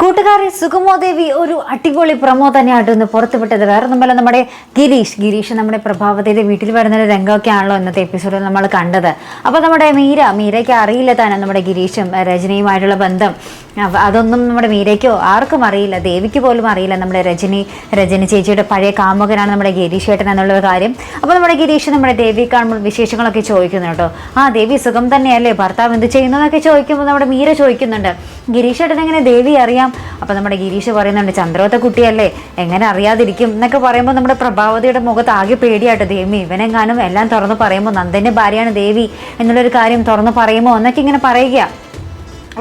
കൂട്ടുകാരി സുഗമോദേവി ഒരു അടിപൊളി പ്രമോ തന്നെയായിട്ട് ഇന്ന് പുറത്തുവിട്ടത്. വേറെ ഒന്നുമല്ല നമ്മുടെ ഗിരീഷ്. ഗിരീഷ് നമ്മുടെ പ്രഭാവതിയുടെ വീട്ടിൽ വരുന്ന രംഗമൊക്കെ ആണല്ലോ ഇന്നത്തെ എപ്പിസോഡിൽ നമ്മൾ കണ്ടത്. അപ്പോൾ നമ്മുടെ മീര മീരയ്ക്ക് അറിയില്ല താനും നമ്മുടെ ഗിരീഷും രജനിയുമായിട്ടുള്ള ബന്ധം. അതൊന്നും നമ്മുടെ മീരയ്ക്കോ ആർക്കും അറിയില്ല. ദേവിക്ക് പോലും അറിയില്ല നമ്മുടെ രജനി രജനി ചേച്ചിയുടെ പഴയ കാമുകനാണ് നമ്മുടെ ഗിരീഷ് ഏട്ടൻ എന്നുള്ള കാര്യം. അപ്പോൾ നമ്മുടെ ഗിരീഷ് നമ്മുടെ ദേവി കാണുമ്പോൾ വിശേഷങ്ങളൊക്കെ ചോദിക്കുന്നു കേട്ടോ. ആ ദേവി സുഖം തന്നെയല്ലേ? ഭർത്താവ് എന്ത് ചെയ്യുന്നു എന്നൊക്കെ ചോദിക്കുമ്പോൾ നമ്മുടെ മീര ചോദിക്കുന്നുണ്ട്. ഗിരീഷ് ഏട്ടൻ എങ്ങനെ ദേവി അറിയാം? അപ്പോൾ നമ്മുടെ ഗിരീഷ് പറയുന്നുണ്ട് ചന്ദ്രോത്ത കുട്ടിയല്ലേ? എങ്ങനെ അറിയാതിരിക്കും? എന്നൊക്കെ പറയുമ്പോൾ നമ്മുടെ പ്രഭാവതിയുടെ മുഖത്ത് ആകെ പേടിയായിട്ട് ദേവി ഇവനെങ്ങാനും എല്ലാം തുറന്ന് പറയുമ്പോൾ നന്ദന്റെ ഭാര്യയാണ് ദേവി എന്നുള്ളൊരു കാര്യം തുറന്ന് പറയുമോ? എന്നൊക്കെ ഇങ്ങനെ പറയുക.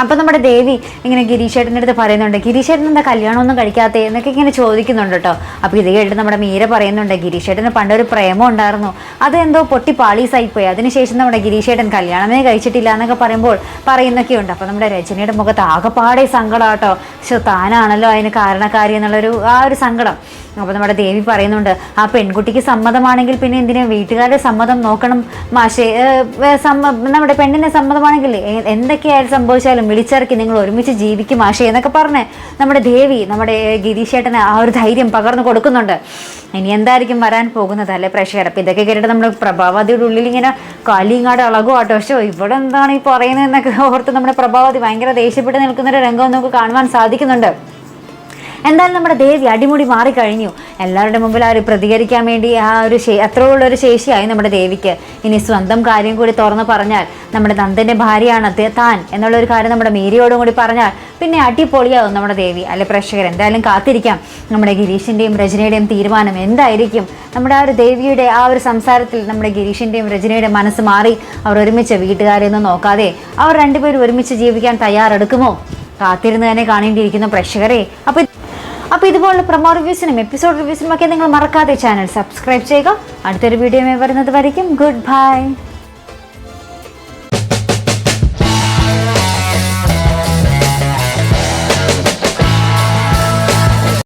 അപ്പം നമ്മുടെ ദേവി ഇങ്ങനെ ഗിരീഷേട്ടന്റെ അടുത്ത് പറയുന്നുണ്ട് ഗിരീഷേട്ടൻ എന്താ കല്യാണമൊന്നും കഴിക്കാത്തേ? എന്നൊക്കെ ഇങ്ങനെ ചോദിക്കുന്നുണ്ട് കേട്ടോ. അപ്പോൾ ഇത് കേട്ട് നമ്മുടെ മീര പറയുന്നുണ്ട് ഗിരീഷേട്ടന് പണ്ടൊരു പ്രേമം ഉണ്ടായിരുന്നു. അതെന്തോ പൊട്ടി പാളീസായിപ്പോയി അതിനുശേഷം നമ്മുടെ ഗിരീഷേട്ടൻ കല്യാണമേ കഴിച്ചിട്ടില്ല എന്നൊക്കെ പറയുമ്പോൾ പറയുന്നൊക്കെ ഉണ്ട്. അപ്പോൾ നമ്മുടെ രചനയുടെ മുഖത്ത് ആകെപ്പാടെ സങ്കടം കേട്ടോ പക്ഷെ താനാണല്ലോ അതിന് കാരണക്കാരി എന്നുള്ളൊരു ആ ഒരു സങ്കടം. അപ്പോൾ നമ്മുടെ ദേവി പറയുന്നുണ്ട് ആ പെൺകുട്ടിക്ക് സമ്മതമാണെങ്കിൽ പിന്നെ എന്തിനാ? വീട്ടുകാരുടെ സമ്മതം നോക്കണം മാഷേ. നമ്മുടെ പെണ്ണിന്റെ സമ്മതമാണെങ്കിൽ എന്തൊക്കെയായാലും സംഭവിച്ചാലും വിളിച്ചിറക്കി നിങ്ങൾ ഒരുമിച്ച് ജീവിക്കും ആശയ എന്നൊക്കെ പറഞ്ഞ് നമ്മുടെ ദേവി നമ്മുടെ ഗിരീഷേട്ടന് ആ ഒരു ധൈര്യം പകർന്നു കൊടുക്കുന്നുണ്ട്. ഇനി എന്തായിരിക്കും വരാൻ പോകുന്നത് അല്ലെ പ്രേക്ഷകർ അപ്പം ഇതൊക്കെ കേട്ടിട്ട് നമ്മുടെ പ്രഭാവതിയുടെ ഉള്ളിൽ ഇങ്ങനെ കാലിങ്ങാട് ഇളകും ആട്ടോ പക്ഷേ ഇവിടെ എന്താണ് ഈ പറയുന്നത് എന്നൊക്കെ ഓർത്ത് നമ്മുടെ പ്രഭാവതി ഭയങ്കര ദേഷ്യപ്പെട്ട് നിൽക്കുന്ന ഒരു രംഗം നമുക്ക് കാണുവാൻ സാധിക്കുന്നുണ്ട്. എന്തായാലും നമ്മുടെ ദേവി അടിമുടി മാറിക്കഴിഞ്ഞു എല്ലാവരുടെ മുമ്പിൽ ആ ഒരു പ്രതികരിക്കാൻ വേണ്ടി ആ ഒരു അത്രയുള്ള ഒരു ശേഷിയായി നമ്മുടെ ദേവിക്ക്. ഇനി സ്വന്തം കാര്യം കൂടി തുറന്ന് പറഞ്ഞാൽ നമ്മുടെ നന്ദന്റെ ഭാര്യയാണ് താൻ എന്നുള്ള ഒരു കാര്യം നമ്മുടെ മീരിയോടും കൂടി പറഞ്ഞാൽ പിന്നെ അടിപൊളിയാവും നമ്മുടെ ദേവി. അല്ലെ പ്രേക്ഷകർ എന്തായാലും കാത്തിരിക്കാം. നമ്മുടെ ഗിരീഷിന്റെയും രചനയുടെയും തീരുമാനം എന്തായിരിക്കും? നമ്മുടെ ആ ഒരു ദേവിയുടെ ആ ഒരു സംസാരത്തിൽ നമ്മുടെ ഗിരീഷിന്റെയും രചനയുടെയും മനസ്സ് മാറി അവർ ഒരുമിച്ച് വീട്ടുകാരെ ഒന്നും നോക്കാതെ അവർ രണ്ടുപേരും ഒരുമിച്ച് ജീവിക്കാൻ തയ്യാറെടുക്കുമോ? കാത്തിരുന്ന് തന്നെ കാണേണ്ടിയിരിക്കുന്ന പ്രേക്ഷകരെ. അപ്പൊ അപ്പോൾ ഇതുപോലുള്ള പ്രൊമോ റിവ്യൂസിനും എപ്പിസോഡ് റിവ്യൂസിനും ഒക്കെ നിങ്ങൾ മറക്കാതെ ചാനൽ സബ്സ്ക്രൈബ് ചെയ്യുക. അടുത്തൊരു വീഡിയോ വരുന്നത് വരയ്ക്കും. Good bye